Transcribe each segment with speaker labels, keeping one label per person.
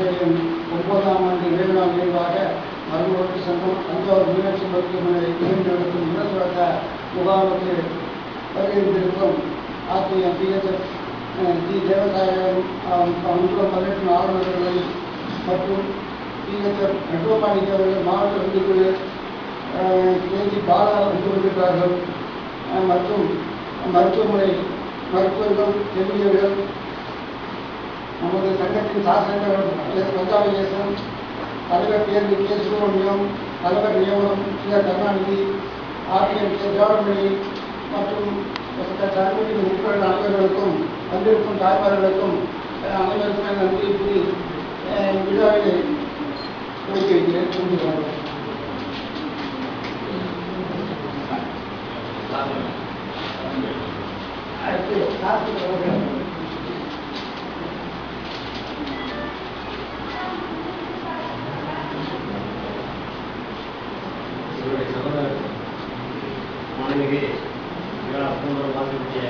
Speaker 1: மருத்துவப்பேட்டை ஒன்பதாம் ஆண்டு நிறைவு நினைவாக மருமகளுக்கு சங்கம் தஞ்சாவூர் மீனாட்சி மருத்துவமனை இணைந்து நடத்தும் உடற்தொடக்க முகாமுக்கு வருகின்றிருக்கும் ஆசிரியர் பிஎஸ்எஃப் ஜி தேவசாயம் அங்குள்ள பதினெட்டு ஆளுநர்கள் மற்றும் பிஎஸ்எஃப் மெட்ரோபாலிக்க அவர்கள் மாவட்ட வங்கிக்குழு கேஜி பாலா வந்து மற்றும் மருத்துவமனை மருத்துவர்கள் செவிலியர்கள் நமது சங்கத்தின் சாசனங்கள் எஸ். பஞ்சாபேசன் தலைவர் தேர்வு கே. சுப்பிரமணியம் தலைவர் நியமனம் K Karunanidhi RTM K. Jothimani மற்றும் சங்கத்தின் உட்பட அனைவர்களுக்கும் வந்திருக்கும் தாய்மார்களுக்கும் அஹ், அனைவருக்குமே நன்றி கூறி அஹ், விழாவினை துவக்கி வைக்கிறேன். புரிஞ்சுக்கிறேன் அடுத்து கார்த்திக் அவர்கள்.
Speaker 2: மாணவிகை விழா பூந்தரம் வாசலுடைய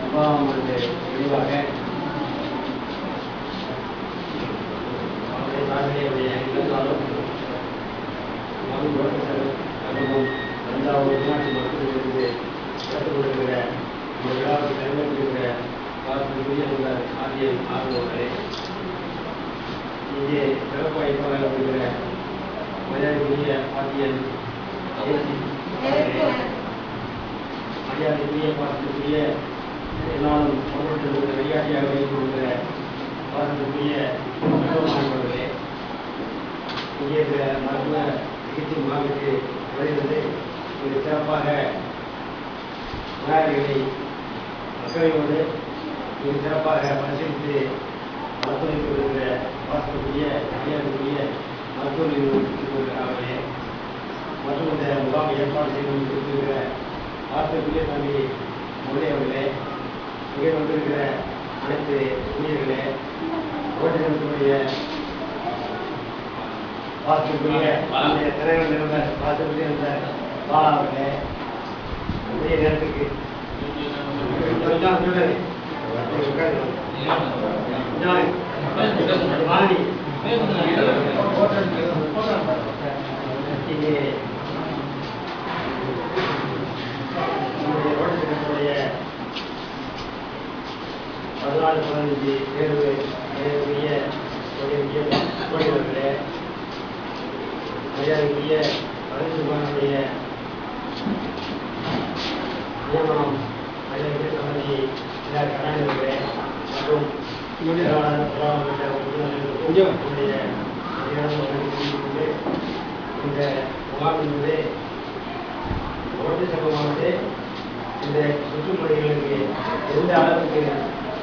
Speaker 2: விவாகம் வந்து விரிவாக அவருடைய சார்பிலே அவருடைய இருந்தாலும் மது புரட்சர் சங்கமும் தஞ்சாவூர் மீனாட்சி மருத்துவத்திலிருந்து கற்றுக் கொடுக்கிற இந்த விழாவுக்கு தலைமையிருக்கிற வாசலுக்குரிய உங்கள் ஆசிரியர் ஆர்வலர்களே இங்கே சிறப்பு அழைப்பாளர் இருக்கிற மரியாதைக்குரிய ஆசிரியர் தேசி அவர்களே, மரியாதைக்குரிய பாசத்துக்குரிய எல்லாரும் அவர்களுடைய வழிகாட்டியாக வைத்திருக்கிற பாசத்துக்குரிய மருத்துவமனைகளே இங்கே இருக்கிற மருத்துவ சிகிச்சை முகாமுக்கு வருகிறது மிக சிறப்பாக நோயாளிகளை மக்களையோடு மிக சிறப்பாக பரிசீலித்து மருத்துவமனைக்கு வருகிற பார்க்கக்கூடிய மரியாதைக்குரிய மருத்துவர்களே மற்றும் இந்த முகாம் ஏற்பாடு செய்து கொடுத்திருக்கிற பார்க்கக்கூடிய தம்பி முரளி அவர்களே இங்கே வந்திருக்கிற அனைத்து ஊழியர்களே ஓட்டுநர்களுடைய வாசலுக்குரிய நம்முடைய இருந்த நிறுவன இருந்த பாலா அவர்களே நேரத்துக்கு பதினாலு பதினஞ்சு தேர்வு தேர்வுடைய கோடிகளே மரியாதைக்குரிய பதினஞ்சு மாதனுடைய இந்த முகாமிலிருந்து ஓட்டு சங்கமானது இந்த சுற்றுப்பணிகளுக்கு எந்த அளவுக்கு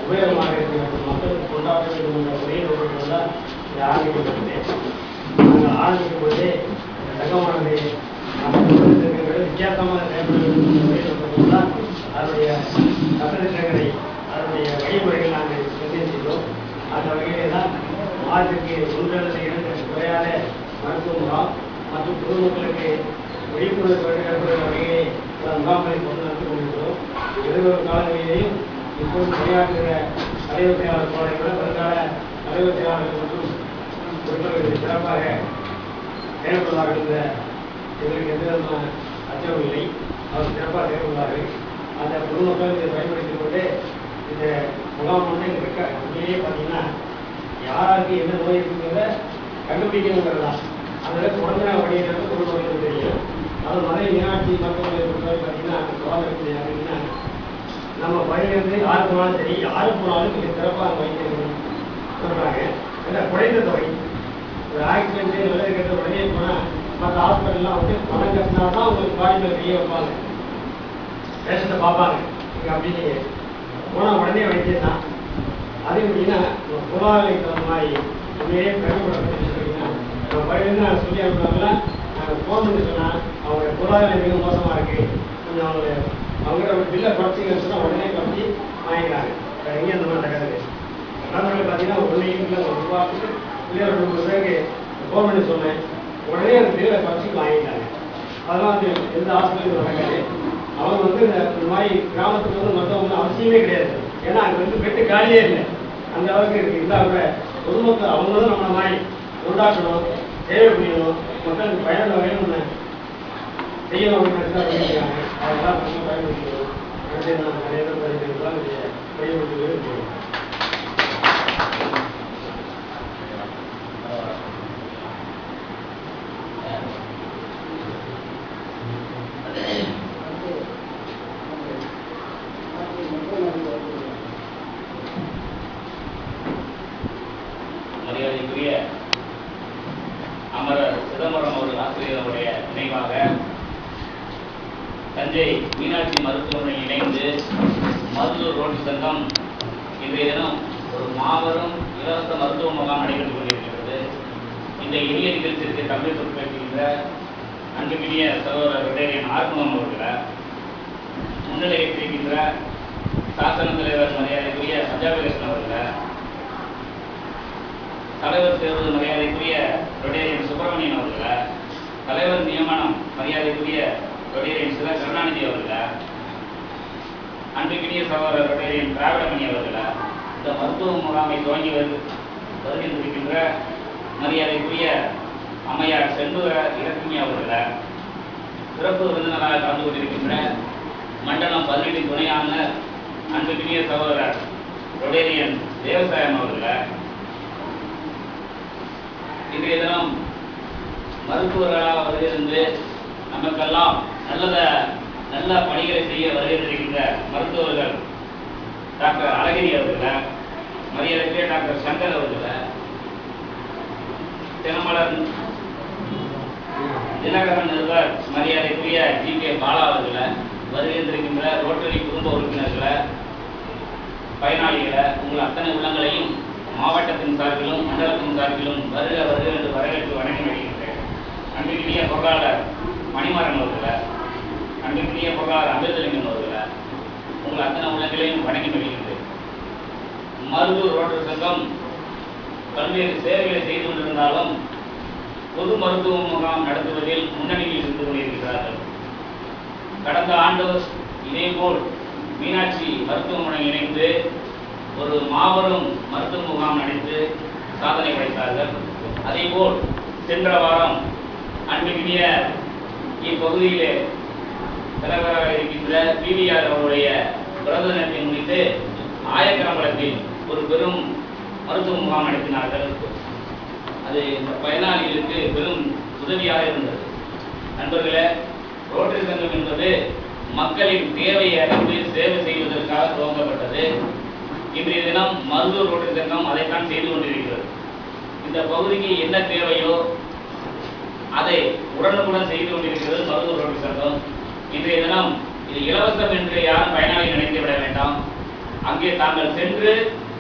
Speaker 2: உபயோகமாக இருக்க மக்களுக்கு கொண்டாட வேண்டும் என்ற ஒரே நோக்கத்தில் தான் இது ஆரம்பிக்கப்பட்டது நாங்கள் ஆரம்பிக்கும் இந்த சங்கமானது அதனுடைய சட்டத்திட்டங்களை அதனுடைய வழிமுறைகள் நாங்கள் நிர்ணயித்தோம் அந்த வகையிலே தான் மாதத்திற்கு ஒன்று அல்லது இரண்டு முறையான மருத்துவ முகாம் மற்றும் பொதுமக்களுக்கு விழிப்புணர்வு ஏற்படுகிற வகையிலே பல முகாம்களை கொண்டு நடத்தி கொண்டிருக்கிறோம் எதிர்வரும் காலங்களிலேயும் இப்போது தலைவர் செயலாளர் வருங்கால தலைவர் செயலாளர்கள் மற்றும் சிறப்பாக செயல்படுவார்கள் என்ற எங்களுக்கு எந்த விதமான அச்சம் இல்லை. அவர் சிறப்பாக செயல்படுவார்கள் அந்த பொதுமக்கள் இதை பயன்படுத்திக் கொண்டு இந்த முகாம் வந்து இங்கே இருக்க உண்மையிலேயே பார்த்தீங்கன்னா யாராருக்கு என்ன நோய் இருக்குங்கிறத கண்டுபிடிக்கணுங்கிறது தான் அதில் குழந்தை வழியிலிருந்து பொதுமக்களுக்கு தெரியும். அது மதுரை மீனாட்சி மருத்துவமனை பொறுத்தவரை பார்த்தீங்கன்னா சுகாதாரத்துறை அப்படின்னா நம்ம பணியிலிருந்து யாருக்கு போனாலும் சரி யாரு போனாலும் மிக சிறப்பாக அந்த வைத்தியம் சொல்றாங்க. ஏன்னா குறைந்த தொகை. ஒரு ஆக்சிடென்ட் நல்லது கெட்ட உடனே போனால் மற்ற ஹாஸ்பிட்டல்லாம் வந்து பணம் கட்டினா தான் உங்களுக்கு பாடி மேல கையை வைப்பாங்க பேஷண்ட்டை பார்ப்பாங்க. இங்கே அப்படி போனால் உடனே வைத்தியம் தான் அதே எப்படின்னா பொருளாதார தகுந்த மாதிரி உண்மையே பெருமைப்படக்கூடிய சொல்லிங்கன்னா நம்ம பயிலிருந்து சொல்லி அனுப்புனாங்களா நாங்கள் ஃபோன் பண்ணி சொன்னால் அவங்க பொருளாதாரம் மிக மோசமாக இருக்கு. கொஞ்சம் அவங்க அவங்களோட ஒரு பில்லை குறைச்சிங்கன்னு சொன்னால் உடனே கம்மி வாங்கிக்கிறாங்க. வேறு எங்கேயும் அந்த மாதிரி நடக்காது. நண்பர்கள் பார்த்தீங்கன்னா ஒன்று இல்லை ஒரு ரூபாய்க்கு இல்லை ஒரு முப்பது ரூபாய்க்கு ஃபோன் பண்ணி சொன்னேன். உடனே அந்த பேரை பரிசு வாங்கிட்டாங்க. அதெல்லாம் வந்து எந்த ஹாஸ்பிட்டலும் நடக்காது அவங்க வந்து இந்த இந்த மாதிரி கிராமத்துக்கு வந்து மருத்துவம் வந்து அவசியமே கிடையாது. ஏன்னா அங்கே வந்து பெட்டு காலியே இல்லை. அந்த அளவுக்கு இருக்கு. இருந்தால் கூட பொதுமக்கள் அவங்களும் நம்ம மாதிரி உண்டாக்கணும் சேவை புரியணும் மக்களுக்கு பயனுள்ள வகையில் செய்யணும் அப்படின்னு தான் அதெல்லாம் பண்ணி பயன்படுத்தணும் நிறைய பேர் பயன்படுத்தலாம் பயன்படுத்தி இருக்கணும்
Speaker 3: மரியாதைக்குரிய அமரர் சிதம்பரம் அவர்கள் ஆசிரியர் அவருடைய நினைவாக தஞ்சை மீனாட்சி மருத்துவமனை இணைந்து மருத்துவர் ரோட்டு சங்கம் இன்றைய தினம் ஒரு மாபெரும் இலவச மருத்துவ முகாம் நடைபெற்றுக் கொண்டிருக்கிறது இந்த இனிய நிகழ்ச்சிக்கு தமிழ் பொறுப்பேற்கின்ற அன்புக்கினிய சகோதரர் விடேரியன் ஆர்வம் அவர்களை முன்னிலையேற்றிருக்கின்ற சாசன தலைவர் மரியாதைக்குரிய பஞ்சாபி கிருஷ்ணன் அவர்களை தலைவர் தேர்வு மரியாதைக்குரிய ரொடேரியன் சுப்பிரமணியன் அவர்களை தலைவர் நியமனம் மரியாதைக்குரிய ரொட்டேரியன் சிவ கருணாநிதி அவர்களா? அன்றைக்குரிய சகோதரர் ரொடேரியன் திராவிடமணி அவர்களா? இந்த மருத்துவ முகாமை துவங்கி வந்து வருகின்றிருக்கின்ற மரியாதைக்குரிய அம்மையார் செல்வ இலக்கினி அவர்களா? சிறப்பு விருந்தினராக கலந்து கொண்டிருக்கின்ற மண்டலம் பதினெட்டு துணை ஆளுநர் அன்புக்கினிய சகோதரர் ரொடேரியன் தேவசாயம் அவர்களை? இன்றைய தினம் மருத்துவராக வருகிறது நமக்கெல்லாம் நல்லத நல்ல பணிகளை செய்ய வருகின்றிருக்கின்ற மருத்துவர்கள் டாக்டர் அழகிரி அவர்களை மரியாதைக்கு டாக்டர் சங்கர் அவர்களை தினமலர் தினகரன் நிருபர் மரியாதைக்குரிய ஜி கே பாலா அவர்களை வருகின்றிருக்கின்ற ரோட்டரி குடும்ப உறுப்பினர்களை பயனாளிகளை உங்கள் அத்தனை உள்ளங்களையும் மாவட்டத்தின் சார்பிலும் மண்டலத்தின் சார்பிலும் வருக வருக என்று வரவேற்று வணங்கி வருகிறேன் அன்பிற்குரிய பொருளாளர் மணிமாறன் அவர்களை அன்பிற்குரிய பொருளாளர் அமிர்தலிங்கம் அவர்களை உங்கள் அத்தனை உள்ளங்களையும் வணங்கி வருகின்றேன் மருதூர் ரோட்டர் சங்கம் பல்வேறு சேவைகளை செய்து கொண்டிருந்தாலும் பொது மருத்துவ முகாம் நடத்துவதில் முன்னணியில் இருந்து கொண்டிருக்கிறார்கள். கடந்த ஆண்டு இதேபோல் மீனாட்சி மருத்துவமனை இணைந்து ஒரு மாபெரும் மருத்துவ முகாம் நடத்தி சாதனை படைத்தார்கள். அதேபோல் சென்ற வாரம் அன்பிற்கினிய இப்பகுதியிலே தலைவராக இருக்கின்ற பிவிஆர் அவருடைய பிறந்த தினத்தை முன்னிட்டு ஆயக்கரம்பலத்தில் ஒரு பெரும் மருத்துவ முகாம் நடத்தினார்கள். அது இந்த பயனாளிகளுக்கு பெரும் உதவியாக இருந்தது. நண்பர்களே ரோட்டரி சங்கம் என்பது மக்களின் தேவையை அறிந்து சேவை செய்வதற்காக துவங்கப்பட்டது. இன்றைய தினம் மருத்துவ ரோட்டரி சங்கம் அதைத்தான் செய்து கொண்டிருக்கிறது. இந்த பகுதிக்கு என்ன தேவையோ அதை உடனுக்குடன் செய்து கொண்டிருக்கிறது மருத்துவ ரோட்டரி சங்கம். இன்றைய தினம் இது இலவசம் என்று யாரும் பயனாளி நினைத்து விட வேண்டாம். அங்கே தாங்கள் சென்று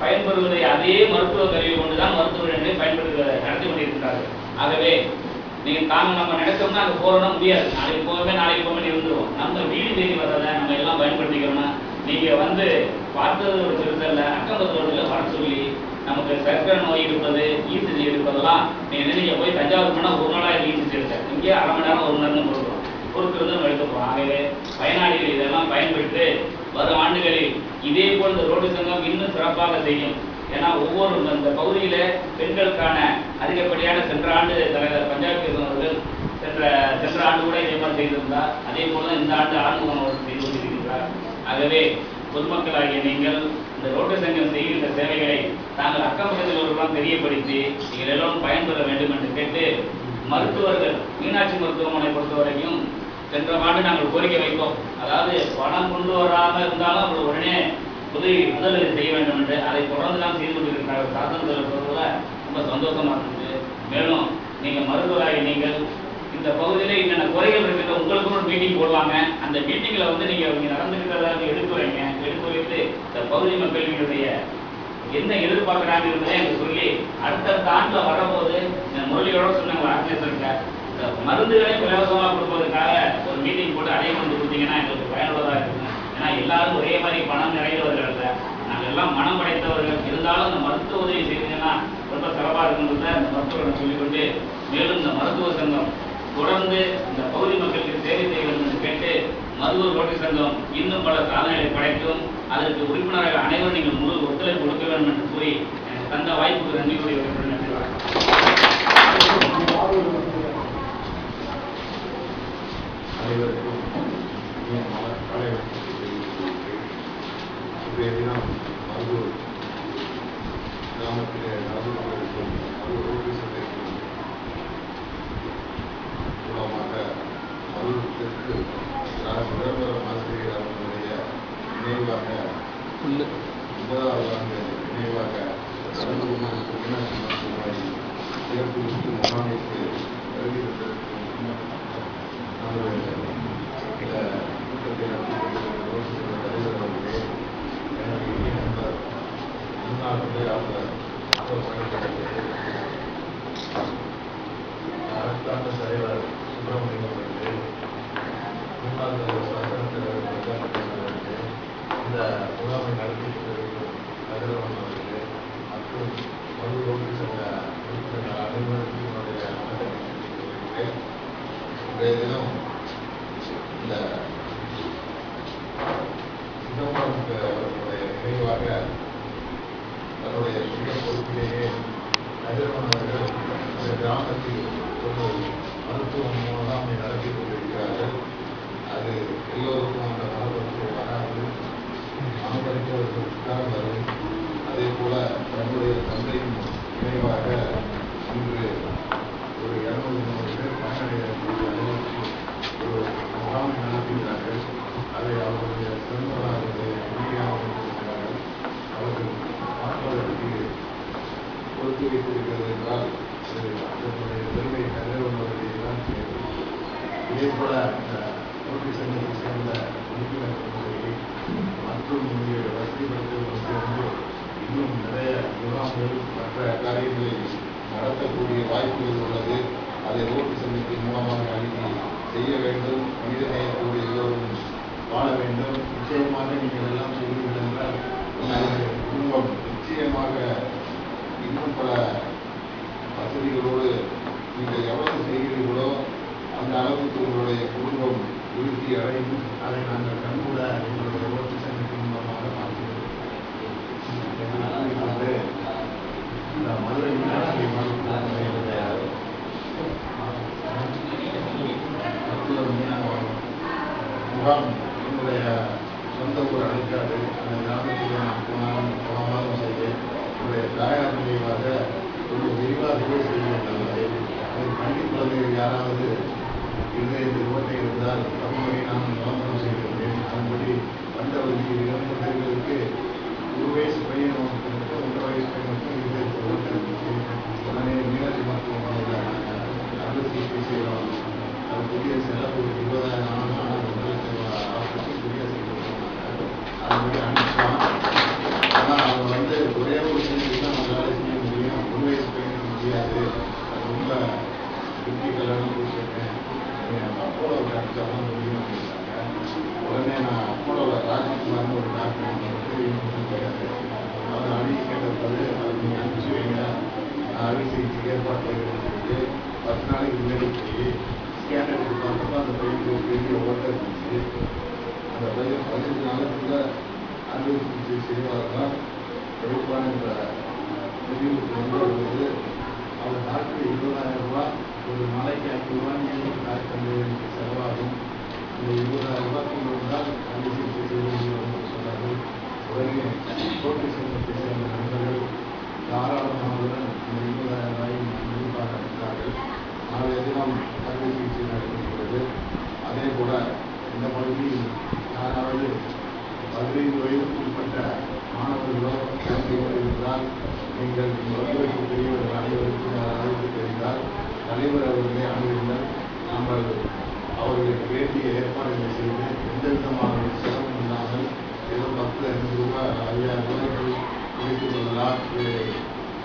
Speaker 3: பயன்பெறுவதை அதே மருத்துவ கருவி கொண்டுதான் மருத்துவர்களை பயன்படுத்த நடத்தி கொண்டிருக்கிறார்கள். ஆகவே நீங்கள் தாங்க நம்ம நினைச்சோம்னா அங்கே போறோம்னா முடியாது. நாளைக்கு போகவே நாளைக்கு போகவே இருந்துருவோம் நம்ம வீடு தேடி வர்றதை நம்ம எல்லாம் பயன்படுத்திக்கிறோம்னா நீங்க வந்து பார்த்தது ஒரு திருத்தல்ல அக்கம்பத்தோடுல வர சொல்லி நமக்கு சர்க்கரை நோய் இருப்பது ஈசிஜி இருப்பதெல்லாம் நீங்க நினைக்க போய் தஞ்சாவூர் போனா ஒரு நாளாக ஈசிஜி எடுத்தேன். இங்கே அரை மணி நேரம் ஒரு மணி நேரம் கொடுக்குறோம் பொறுத்திருந்து நம்ம எடுக்க போறோம் ஆகவே பயனாளிகள் இதெல்லாம் பயன்பெற்று வரும் ஆண்டுகளில் இதே போல் இந்த ரோடு சங்கம் இன்னும் சிறப்பாக செய்யும். ஏன்னா ஒவ்வொரு இந்த- பகுதியில பெண்களுக்கான அதிகப்படியான சென்ற ஆண்டு தலைவர் பஞ்சாப் அவர்கள் சென்ற சென்ற ஆண்டு கூட இதே மாதிரி செய்திருந்தார். அதே போல இந்த ஆண்டு ஆறுமுகம் அவர்கள் செய்து கொண்டிருக்கிறார். ஆகவே பொதுமக்களாகிய நீங்கள் இந்த ரோட்டு சங்கம் செய்கின்ற சேவைகளை தாங்கள் அக்கம் பக்கத்தில் உள்ளவர்களாம் தெரியப்படுத்தி நீங்கள் எல்லோரும் பயன்பெற வேண்டும் என்று கேட்டு மருத்துவர்கள் மீனாட்சி மருத்துவமனை பொறுத்தவரைக்கும் சென்ற ஆண்டு நாங்கள் கோரிக்கை வைப்போம் அதாவது பணம் கொண்டு வராமல் இருந்தாலும் அவர்கள் உடனே உதவி முதலீடு செய்ய வேண்டும் என்று அதை தொடர்ந்து தான் செய்து கொண்டிருக்கிறார்கள் சாதனத்தில் சொல்வதில் ரொம்ப சந்தோஷமா இருந்தது. மேலும் நீங்க மருத்துவராகி நீங்கள் இந்த பகுதியில் என்னென்ன குறைகள் இருக்குது உங்களுக்கும் ஒரு மீட்டிங் போடுவாங்க. அந்த மீட்டிங்கில் வந்து நீங்க அவங்க நடந்துக்கிறத எடுத்து வைங்க. எடுத்து வைத்து இந்த பகுதி மக்களினுடைய என்ன எதிர்பார்க்குறாங்க என்பதை எனக்கு சொல்லி அடுத்தடுத்த ஆண்டில் வரும்போது இந்த முரளியோட சொன்னாங்க ஆர்கனைசர்கிட்ட இந்த மருந்துகளை இலவசமாக கொடுப்பதற்காக ஒரு மீட்டிங் போட்டு அடைய வந்து கொடுத்தீங்கன்னா எங்களுக்கு பயனுள்ளதாக இருக்குங்க. ஏன்னா எல்லாரும் ஒரே மாதிரி பணம் நிறைந்தவர்கள் அல்ல. நாங்கள் எல்லாம் மனம் படைத்தவர்கள். இருந்தாலும் இந்த மருத்துவ உதவி செய்தீங்கன்னா ரொம்ப சிறப்பாக இருக்குன்றத இந்த மருத்துவர்கள் சொல்லிக்கொண்டு மேலும் இந்த மருத்துவ சங்கம் தொடர்ந்து இந்த பகுதி மக்களுக்கு சேவை செய்ய என்று கேட்டு மருதூர் ரோட்டரி சங்கம் இன்னும் பல சாதனைகளை படைக்கும் அதற்கு உறுப்பினர்கள் அனைவரும் நீங்கள் முழு ஒத்துழைப்பு கொடுக்க வேண்டும் என்று கூறி எனக்கு தந்த வாய்ப்புக்கு நன்றி கூறி விடைபெறுகிறேன். நன்றி
Speaker 4: இருக்கக்கூடிய வாய்ப்புகள் உள்ளது. அதை ரோட்டு சங்கத்தின் மூலமாக அணுகி செய்ய வேண்டும். மனித நேயத்தோடு எல்லோரும் வாழ வேண்டும். நிச்சயமாக நீங்கள் எல்லாம் செய்வீர்கள் என்றால் குடும்பம். நிச்சயமாக இன்னும் பல வசதிகளோடு நீங்கள் எவ்வளவு செய்கிறீர்களோ அந்த அளவுக்கு உங்களுடைய குடும்பம் விருத்தி அடையும் அதை நாங்கள் கண்கூட எங்களுடைய ஓட்டு சங்கத்தின் மூலமாக பார்க்கிறோம். மதுரை மீனாட்சி முகாம் என்னுடைய சொந்த ஊர் அழைக்காது அந்த கிராமத்தில் நான் போனாலும் போனாலும் என்னுடைய தாயார் நினைவாக ஒரு விரிவாகவே செய்வேன் நல்லது பள்ளி குழந்தைகள் யாராவது இந்த இந்த இருந்தால் தமிழை நான் விளம்பரம் செய்திருந்தேன் அதன்படி வந்தவர்களுக்கு இரண்டு பேர்களுக்கு ஒரு வயசு பையன் ஒருத்தனுக்கு ஒன்றரை வயசு பையனுக்கும் இது ஓட்டை இருந்துச்சு உடனே மீனாட்சி மருத்துவமனையில் அறுவை சிகிச்சை செய்கிறோம் அது புதிய செலவு இருபதாயிரம் ஆண்டு ஆனால் உங்களுக்கு ஆஸ்பத்திரி புதிய செலவு அதுபடி அனுப்பலாம் ஆனால் அவங்க வந்து ஒரே ஒரு செஞ்சு தான் நம்மளால செய்ய முடியும் ஒரு வயசு பையனுக்கு முடியாது அது ரொம்ப கிரிட்டிக்கலான கொடுத்துருக்கேன் அப்போலோ டாக்டர் தான் முடியும் அப்படின்னாங்க உடனே நான் அப்போலோவில் ராஜ்குமார்னு ஒரு டாக்டர் வந்து கிடையாது அவர் அணுகி கேட்டபோது அது நீங்கள் அனுப்பிச்சு வைங்க நான் அறுவை சிகிச்சைக்கு ஏற்பாடு செய்கிறது பத்து நாளைக்கு முன்னாடி போய் ஸ்கேன் எடுத்து பார்த்தப்ப அந்த பையனுக்கு ஒரு பெரிய ஓட்டை அந்த பையன் பதினஞ்சு நாளுக்குள்ள அறுவை சிகிச்சை செய்வார்கள் எடுப்பான என்ற முடிவுக்கு வந்து வருவது அவர் டாக்டர் இருபதாயிரம் ரூபா ஒரு நாளைக்கு ஐநூறு ரூபா நீங்கள் டாக்டர் செலவாகும் அந்த இருபதாயிரம் ரூபாய் கொண்டு வந்தால் அறுவை சிகிச்சை செய்ய முடியும் என்று சொன்னார்கள் உடனே கோட்டை சங்கத்தை சேர்ந்த நண்பர்கள் தாராளமானவுடன் இந்த இருபதாயிரம் ரூபாயை கண்டிப்பாக அளித்தார்கள் நாளைய தினம் அறுவை சிகிச்சை நடைபெறுகிறது அதே போல இந்த பகுதியில் யாராவது பதினைந்து வயதுக்கு உட்பட்ட மாணவர்களோ குழந்தைகளோ இருந்தால் நீங்கள் உங்களுக்கு பெரியவர்கள் அனைவருக்கும் யாராவது தெரிந்தால் தலைவர் அவர்களே அணுகுங்கள். நாங்கள் அவர்களுக்கு வேண்டிய ஏற்பாடுகளை செய்து எந்த விதமான சிரமம் இல்லாமல் ஏதோ பத்து ஐந்து ரூபாய் ஐயாயிரம் ரூபாய்க்கு வைத்துக் கொள்ளலாம்.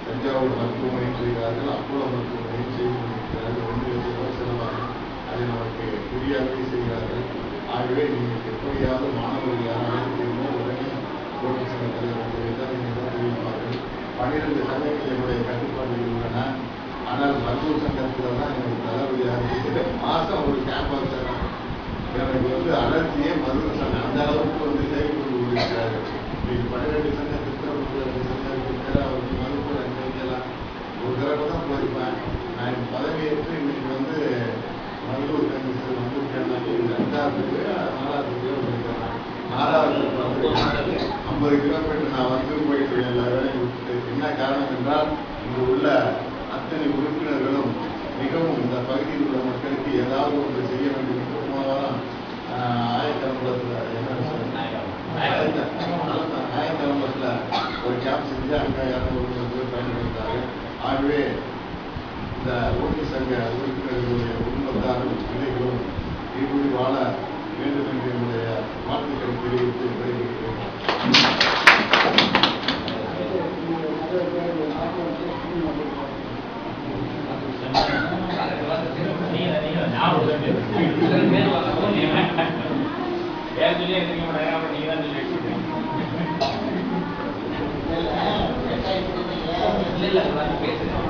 Speaker 4: தஞ்சாவூர் மருத்துவமனை செய்கிறார்கள் அப்போலோ மருத்துவமனையும் செய்து கொண்டிருக்கிறார்கள் ஒன்று லட்சம் ரூபாய் செலவாகும். அதை நமக்கு ஃப்ரீயாகவே செய்கிறார்கள். ஆகவே நீங்கள் எப்படியாவது மாணவர்கள் யாராவது உடனே ரோட்டரி சங்க பன்னிரண்டு தான் சங்கங்கள் என்னுடைய கட்டுப்பாடுகள் உள்ளன. ஆனால் மருத்துவ சங்கத்தில் தான் எனக்கு தலைவலியாக இருக்குது மாதம் ஒரு கேம்ப் எனக்கு வந்து அலர்ஜியே மருத்துவ சங்கம் அந்த அளவுக்கு வந்து செயல்பட்டு கொண்டிருக்கிறாரு இன்னைக்கு பன்னிரெண்டு சங்கம் திருப்பரப்பு சங்கம் அவருக்கு மருத்துவ அங்கெல்லாம் ஒரு தடவை தான் போயிருப்பேன். நான் பதவியேற்று இன்னைக்கு வந்து ஐம்பது கிலோமீட்டர் நான் வந்து போயிட்டு எல்லா வேலையும் விட்டுட்டு என்ன காரணம் என்றால் இங்கு உள்ள அத்தனை உறுப்பினர்களும் மிகவும் இந்த பகுதியில் உள்ள மக்களுக்கு ஏதாவது ஒன்று செய்ய வேண்டும் என்று போன வாரம் ஆயத்தம்பலத்தில் என்ன ஒரு கேம்ப் செஞ்சு அங்கே இரநூறு பேர் பயன்படுத்தாரு ஆகவே இந்த ஓட்டு சங்க உறுப்பினர்களுடைய குடும்பத்தாரும் பிள்ளைகளும் இப்படி வாழ வேண்டும் என்று என்னுடைய வாழ்த்துக்களை தெரிவித்து விடைபெறுகிறேன். இல்ல இல்ல பேசுறேன்.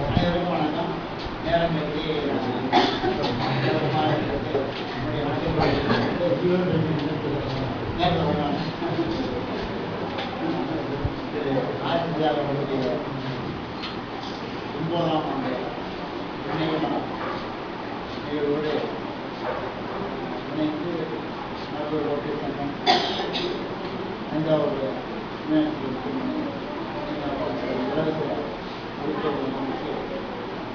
Speaker 5: அனைவருக்கும் வணக்கம் நேரம் எப்படி ஆசிரியாளர்களுடைய ஒன்பதாம் ஆண்டு நினைவு நிகழ்வோடு இணைந்து மருத்துவ ஓட்டு சங்கம் தஞ்சாவூர் யூனிவர்சிட்டி இலவச மருத்துவ முகாமுக்கு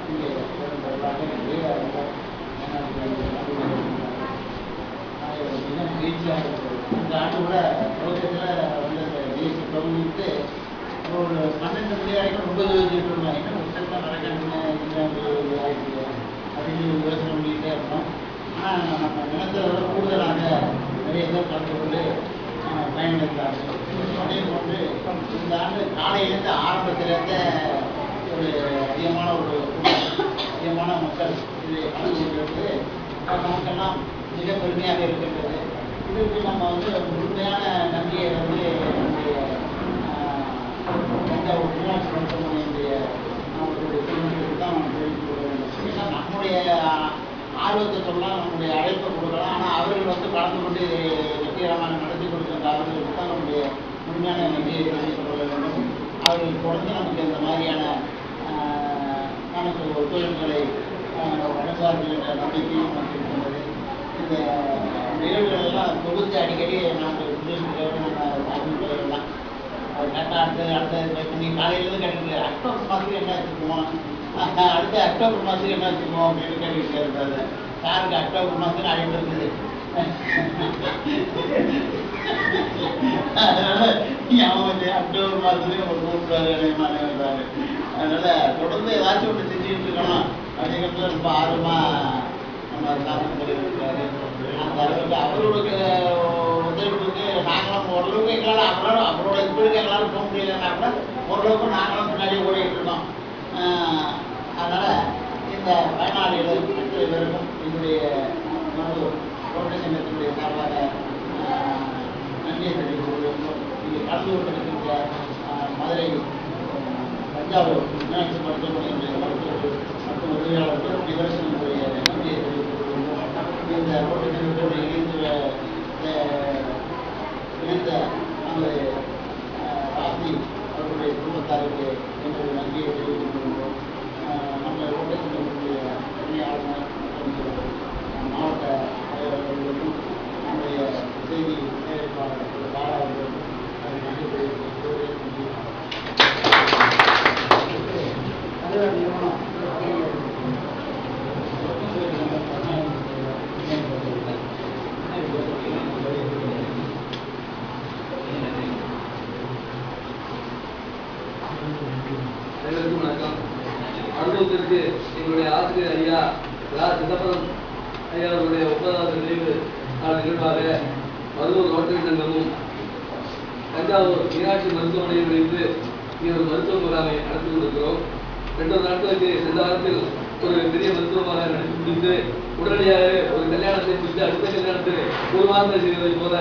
Speaker 5: இங்கே பிறந்தவர்களாக நிறைய மிக மகிழ்ச்சியாக இருக்கிறது இந்த ஆண்டு கூட துவக்கத்தில் வந்து அந்த தேசிய பகுதிக்கு ஒரு பன்னெண்டு மணி வரைக்கும் ரொம்ப யோசிச்சுட்டு இருந்தோம் என்ன புத்தகம் நடக்கணும்னு இங்கிலாந்து ஆயிடுச்சு அப்படின்னு யோசனை பண்ணிக்கிட்டே இருந்தோம் ஆனால் நம்ம நினைத்ததை விட கூடுதலாக நிறைய பேர் கலந்து கொண்டு பயனடைந்தார்கள் அதே போன்று இந்த ஆண்டு காலையிலேருந்து ஆரம்பத்திலேருந்து ஒரு அதிகமான ஒரு அதிகமான மக்கள் இது கலந்து கொண்டிருப்பது நமக்கெல்லாம் மிக பெருமையாக இருக்கின்றது. இதற்கு நம்ம வந்து முழுமையான நம்பிக்கை வந்து நம்முடைய ஆஹ், தஞ்சாவூர் மீனாட்சி தான் தெரிவித்துக் கொள்ள வேண்டும். நம்முடைய ஆர்வத்தை சொல்லலாம் நம்முடைய அழைப்பை கொடுக்கலாம் ஆனால் அவர்கள் வந்து கலந்து கொண்டு இதை வெற்றிகரமாக நடத்தி கொடுக்கின்ற தான் நம்முடைய உண்மையான நன்றியை தெரிவித்துக் கொள்ள வேண்டும் அவர்கள் தொடர்ந்து நமக்கு இந்த மாதிரியான நமக்கு ஒத்துழைப்புகளை வழங்குவார்கள் என்ற நம்பிக்கையும் நமக்கு இருக்கின்றது இந்த நிகழ்வுகள் எல்லாம் தொகுத்து அடிக்கடி நாங்கள் புதுசுகளோடு நம்ம அறிவிப்புகள்லாம் அது கரெக்டாக அடுத்தது அடுத்தது இப்போ நீங்கள் காலையிலேருந்து கேட்டுட்டு அக்டோபர் மாதிரி என்ன வச்சுக்குவோம் அடுத்து அக்டோபர் மாதத்துக்கு என்ன வச்சுக்கோம் அப்படின்னு கேட்டுக்கிட்டே இருக்காரு சாருக்கு அக்டோபர் மாதத்துக்கு அழைப்பு இருக்குது. அதனால ஞாபகம் வச்சு அக்டோபர் மாதத்துக்கு நம்ம கூப்பிட்டாரு நினைவாங்க அதனால தொடர்ந்து ஏதாச்சும் ஒன்று செஞ்சுக்கிட்டு இருக்கணும். அப்படிங்கிறதுல ரொம்ப ஆர்வமா நம்ம சாதனை பண்ணியிருக்காரு அந்த அளவுக்கு அவரோட உதவிக்கு நாங்களும் ஓரளவுக்கு எங்களால் அவரோட அவரோட ஸ்பீடுக்கு எங்களால் போக முடியலன்னா கூட ஓரளவுக்கு நாங்களும் பின்னாடி ஓடிட்டு இருக்கோம். அதனால் இந்த பயனாளிகள் அத்தனை பேருக்கும் என்னுடைய மனது கோட்டை சங்கத்தினுடைய சார்பாக நன்றியை தெரிவித்துக் கொள்கிறோம். இங்கே கலந்து கொண்டிருக்கின்ற மதுரை தஞ்சாவூர் மீனாட்சி மருத்துவமனையினுடைய மருத்துவர்கள் மற்றும் உதவியாளர்கள் நிதர்சனத்துடைய நன்றியை தெரிவித்துக் கொள்கிறோம் இந்த கோட்டை சங்கத்தோடு இணைந்து அஹ், இணைந்த நமது ஆஹ், ராசி அவருடைய குடும்பத்தாருக்கு என்னுடைய நன்றியை தெரிவித்துக் கொள்கிறோம் ஆஹ், நம்ம கோட்டை சங்கத்தினுடைய பணியாளர் மற்றும் மாவட்ட தலைவர்களுக்கும் நம்முடைய செய்தி சேகரிப்பாளர் திரு பாலா அவர்களுக்கும் அதை நன்றி தெரிவித்துக் கொள்கிறேன். நன்றி. தலைவர் நிறுவனம்
Speaker 6: அனைவருக்கும் வணக்கம் அனுபவத்திற்கு எங்களுடைய ஆசிரியர் ஐயா ரா சிதம்பரம் ஐயா அவர்களுடைய ஒன்பதாவது நினைவு நிகழ்வாக மருத்துவ ரோட்டரி சங்கமும் தஞ்சாவூர் மீனாட்சி மருத்துவமனையில் இணைந்து இங்கே ஒரு மருத்துவ முகாமை நடத்தி கொண்டிருக்கிறோம். ரெண்டு நாட்களுக்கு சென்ற வாரத்தில் ஒரு பெரிய மருத்துவ முகாமை நடத்தி முடிந்து உடனடியாக ஒரு கல்யாணத்தை முடித்து அடுத்த கல்யாணத்தை ஒரு வாரத்தை செய்வதை போல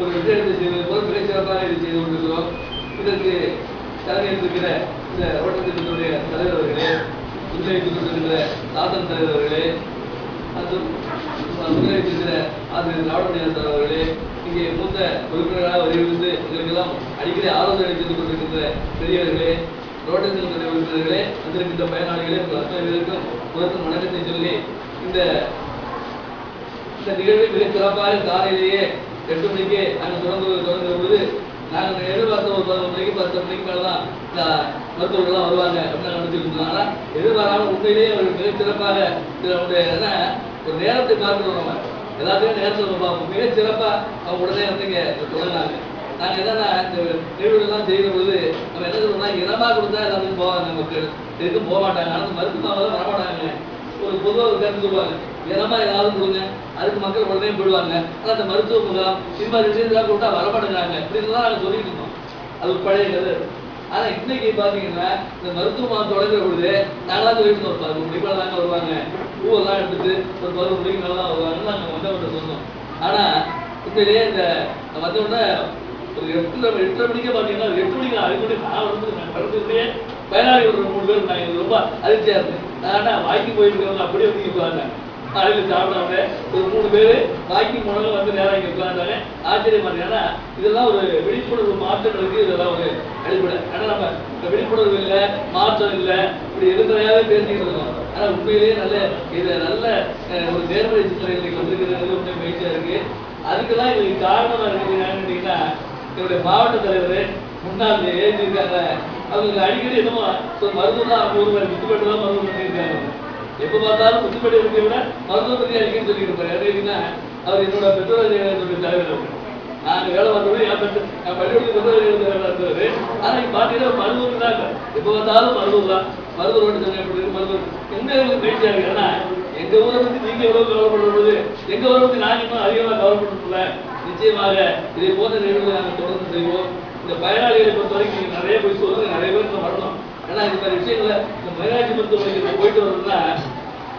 Speaker 6: ஒரு விஜயத்தை செய்வதை போல மிகச் சிறப்பாக இதை செய்து கொண்டிருக்கிறோம். இதற்கு தலைமையிருக்கிற இந்த ஓட்டத்திட்டத்தினுடைய தலைவர் அவர்களே முன்னிலைத்துக் கொண்டிருக்கிற சாதன் தலைவர் அவர்களே அது முன்னிலைத்திருக்கிற ஆசிரியர் திராவிடமணியார் சார் அவர்களே இங்கே மூத்த உறுப்பினராக வருகிறது எங்களுக்கெல்லாம் அடிக்கடி ஆலோசனை செய்து கொண்டிருக்கின்ற பெரியவர்களே ரோட்டத்தில் இருக்கிற உறுப்பினர்களே வந்திருக்கின்ற பயனாளிகளே உங்கள் அத்தனை பேருக்கும் முதற்கும் வணக்கத்தை சொல்லி இந்த இந்த நிகழ்வை மிக சிறப்பாக காலையிலேயே எட்டு மணிக்கு நாங்கள் தொடர்ந்து தொடங்குற பொழுது நாங்கள் எதிர்பார்த்த ஒரு பதினொரு மணிக்கு பத்து மணிக்கு மேலே தான் இந்த மருத்துவர்கள்லாம் வருவாங்க. அப்படின்னு நாங்கள் இருந்தோம் ஆனால் எதிர்பாராமல் உண்மையிலேயே ஒரு மிக சிறப்பாக இதனுடைய என்ன ஒரு நேரத்தை பார்க்கிறோம் நம்ம. எல்லாத்தையும் நேரத்தில் பார்ப்போம். மிக சிறப்பாக அவங்க உடனே வந்து இங்கே தொடங்கினாங்க நாங்கள் என்னென்னா இந்த நிகழ்வுகள்லாம் செய்கிற பொழுது நம்ம என்ன சொல்றோம்னா இனமாக கொடுத்தா எல்லாத்துக்கும் போவாங்க மக்கள் எதுக்கும் போக மாட்டாங்க. ஆனால் மருத்துவமாக வர மாட்டாங்க ஒரு பொதுவாக ஒரு கருத்து சொல்லுவாங்க. இனமா ஏதாவது கொடுங்க. அதுக்கு மக்கள் உடனே போயிடுவாங்க. ஆனால் அந்த மருத்துவ முகாம் இது மாதிரி விஷயத்தெல்லாம் கொடுத்தா வரமாட்டேங்கிறாங்க இப்படின்னு தான் நாங்கள் சொல்லிட்டு இருந்தோம். அது பழைய கதை. ஆனா இன்னைக்கு பார்த்தீங்கன்னா இந்த மருத்துவ முகாம் தொடங்குற பொழுது நாங்களாம் சொல்லிட்டு இருந்தோம் ஒரு பதினொரு மணிக்கு தாங்க வருவாங்க. பூவெல்லாம் எடுத்துட்டு ஒரு பதினொரு மணிக்கு நல்லா வருவாங்கன்னு நாங்கள் வந்தவங்க சொன்னோம். ஆனா உண்மையிலேயே இந்த வந்த ஒரு எட்டு எட்டரை மணிக்கே பார்த்தீங்கன்னா எட்டு மணிக்கு அதுக்கு நான் வந்து நான் படுத்துக்கிட்டே பயனாளிகள் ஒரு மூணு பேர் நான் ரொம்ப அதிர்ச்சியாக இருந்தேன் ஆனால் வாங்கி போயிருக்கிறவங்க அப்படியே வந்து உட்கார்ந்தாங்க காலையில் சாப்பிடாம ஒரு மூணு பேர் வாக்கிங் போனவங்க வந்து நேரம் இங்கே உட்கார்ந்தாங்க. ஆச்சரியமா ஏன்னா இதெல்லாம் ஒரு விழிப்புணர்வு மாற்றங்களுக்கு இதெல்லாம் ஒரு அடிப்படை. ஆனா நம்ம இந்த விழிப்புணர்வு இல்லை மாற்றம் இல்லை இப்படி இருக்கிறையாவே பேசிக்கிட்டு இருக்கோம் ஆனா உண்மையிலேயே நல்ல இது நல்ல ஒரு நேர்மறை சிந்தனை இன்னைக்கு வந்திருக்கிறது மகிழ்ச்சியா இருக்கு. அதுக்கெல்லாம் எங்களுக்கு காரணமா இருக்குது என்னன்னு கேட்டீங்கன்னா என்னுடைய மாவட்ட தலைவர் முன்னாள் ஏஜி இருக்காங்க. அவங்க அடிக்கடி என்னமோ மருந்து தான் அவங்க மாதிரி முத்துப்பட்டு தான் மருந்து பண்ணியிருக்காங்க எப்ப பார்த்தாலும் முத்துப்பட்டு இருக்க விட மருத்துவம் பத்தி அடிக்கடி சொல்லிட்டு இருப்பாரு எப்படின்னா அவர் என்னோட பெற்றோர் தலைவர் நான் வேலை பார்த்தபடி என் பெற்ற என் பள்ளியோட பெற்றோர் வேலை பார்த்தவர் ஆனா இங்க பாத்தீங்கன்னா மருத்துவம் தான் இல்ல. எப்ப பார்த்தாலும் மருத்துவம் தான். மருத்துவர் ஓட்டு சொன்ன எப்படி இருக்கு மருத்துவர். எங்க எங்களுக்கு மகிழ்ச்சியா இருக்கு ஏன்னா எங்க ஊரை பத்தி நீங்க எவ்வளவு கவலைப்படுறது எங்க ஊரை பத்தி நாங்க இன்னும் அதிகமா கவலைப்படுறோம்ல நிச்சயமாக இதை போன்ற நிகழ்வு நாங்கள் தொடர்ந்து செய்வோம். இந்த பயனாளிகளை பொறுத்த வரைக்கும் நீங்க நிறைய போய் சொல்லுங்க. நிறைய பேர் இங்க வரணும் ஆனா இது மாதிரி விஷயங்கள இந்த மயிலாட்சி மருத்துவமனைக்கு போயிட்டு வரணும்னா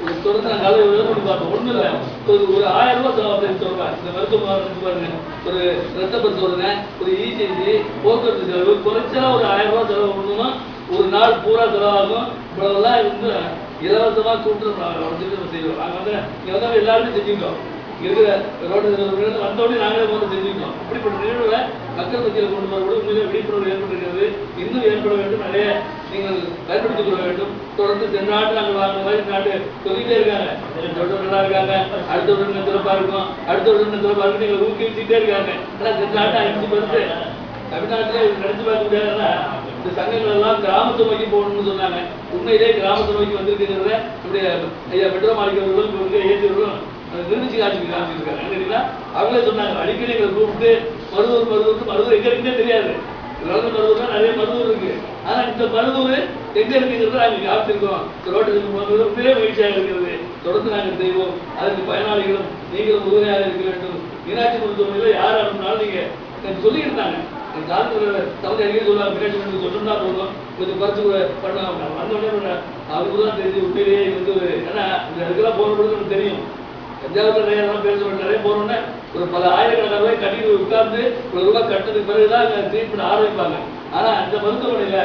Speaker 6: ஒரு தொடர்ந்து நாங்கள் அளவு பண்ணி பார்த்தோம் ஒண்ணும் இல்லை. ஒரு ஒரு ஆயிரம் ரூபாய் செலவு அப்படின்னு சொல்றேன் இந்த மருத்துவமனை பாருங்க. ஒரு ரத்த பரிசோதனை ஒரு இசிஜி போக்குவரத்து செலவு. குறைச்சா ஒரு ஆயிரம் ரூபாய் செலவு பண்ணணும்னா ஒரு நாள் பூரா செலவாகும். இவ்வளவுலாம் இருந்து இலவசமா கூப்பிட்டு செய்வோம். நாங்கள் வந்து இங்க வந்து எல்லாருமே செஞ்சுக்கிட்டோம். இருக்கிற ரோடு வந்தோடனே நாங்களே வந்து செஞ்சுக்கிட்டோம். இப்படிப்பட்ட நிகழ்வுகளை மக்கள் மத்தியில் கொண்டு வரக்கூடிய உண்மையிலே விழிப்புணர்வு ஏற்பட்டிருக்கிறது. இன்னும் ஏற்பட வேண்டும். நிறைய நீங்கள் பயன்படுத்திக் கொள்ள வேண்டும். தொடர்ந்து சென்ற ஆண்டு நாங்கள் வாங்க மாதிரி நாட்டு ஆண்டு சொல்லிட்டே இருக்காங்க. தொடர்ந்து நல்லா இருக்காங்க. அடுத்த உடனே சிறப்பா இருக்கும். அடுத்த உடனே சிறப்பா இருக்கும். நீங்கள் ஊக்குவிச்சுட்டே இருக்காங்க. ஆனா சென்ற ஆண்டு அஞ்சு பத்து தமிழ்நாட்டிலே நினைச்சு பார்க்க முடியாதுன்னா இந்த சங்கங்கள் எல்லாம் கிராமத்தை நோக்கி போகணும்னு சொன்னாங்க. உண்மையிலே கிராமத்தை நோக்கி வந்திருக்கிறத நம்முடைய ஐயா பெட்ரோ மாளிகைவர்களும் இப்போ இருக்க ஏற்றியவர்களும் நிர்ணயிச்சு காட்சி காமிச்சிருக்காங்க என்னன்னா அவங்களே சொன்னாங்க அடிக்கடி எங்களை கூப்பிட்டு மருதூர் மருதூர் மருதூர் எங்க இருக்குன்னே தெரியாது. வளர்ந்த மருதூர்ல நிறைய மருதூர் இருக்கு. ஆனா இந்த மருதூர் எங்க இருக்குங்கிறத நாங்க காத்திருக்கோம் ரோட்டுக்கு போகிறது உண்மையிலே மகிழ்ச்சியாக இருக்கிறது. தொடர்ந்து நாங்கள் செய்வோம். அதுக்கு பயனாளிகளும் நீங்களும் உறுதியாக இருக்க வேண்டும். மீனாட்சி மருத்துவமனையில் யார் அனுப்பினாலும் நீங்கள் சொல்லியிருந்தாங்க. என் காலத்துல தமிழ் அடிக்கடி சொல்லுவாங்க. மீனாட்சி மருத்துவம் சொன்னா போதும். கொஞ்சம் குறைச்சு கூட பண்ணுவாங்க வந்தோடனே அவருக்கு தான் தெரிஞ்சு உண்மையிலேயே வந்து ஏன்னா இந்த இடத்துல போகிற பொழுது எனக்கு தெரியும். தஞ்சாவூர் நேரம் எல்லாம் பேசுவோம். நிறைய போறோம்னா ஒரு பல ஆயிரக்கணக்கான ரூபாய் கட்டி உட்கார்ந்து ஒரு ரூபாய் கட்டதுக்கு பிறகுதான் அங்கே ட்ரீட்மெண்ட் ஆரம்பிப்பாங்க ஆனா அந்த மருத்துவமனையில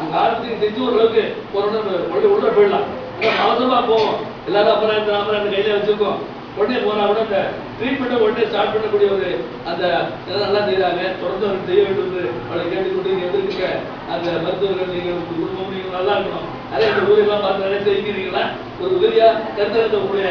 Speaker 6: அங்க ஆரம்பிச்சு செஞ்சு ஓரளவுக்கு போறோம்னா உடனே உள்ள போயிடலாம். ஆனா அவசரமா போவோம். எல்லாரும் அப்புறம் இந்த அப்புறம் அந்த கையில வச்சிருக்கோம். உடனே போனா கூட அந்த ட்ரீட்மெண்ட்டை உடனே ஸ்டார்ட் பண்ணக்கூடிய ஒரு அந்த இதெல்லாம் நல்லா செய்யறாங்க தொடர்ந்து அவர் செய்ய வேண்டும் என்று அவளை கேட்டுக்கொண்டு எதிர்க்க அந்த மருத்துவர்கள் நீங்க குடும்பம் நீங்க நல்லா இருக்கணும். நிறைய இந்த ஊரெல்லாம் பார்த்து நிறைய செய்கிறீங்களா ஒரு உதவியா கருத்தெடுத்த உங்களுடைய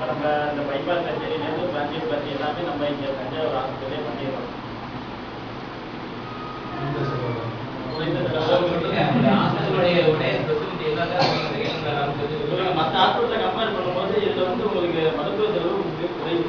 Speaker 7: நம்ம இந்த பைபாஸ் சர்ஜரிலேருந்து பற்றி எல்லாமே நம்ம இங்கே தஞ்சாவூர் ஹாஸ்பிட்டலே பண்ணிடுறோம் மற்ற ஹாஸ்பிட்டலை கம்பேர் பண்ணும்போது இதில் வந்து உங்களுக்கு மருத்துவ செலவு உங்களுக்கு குறைவு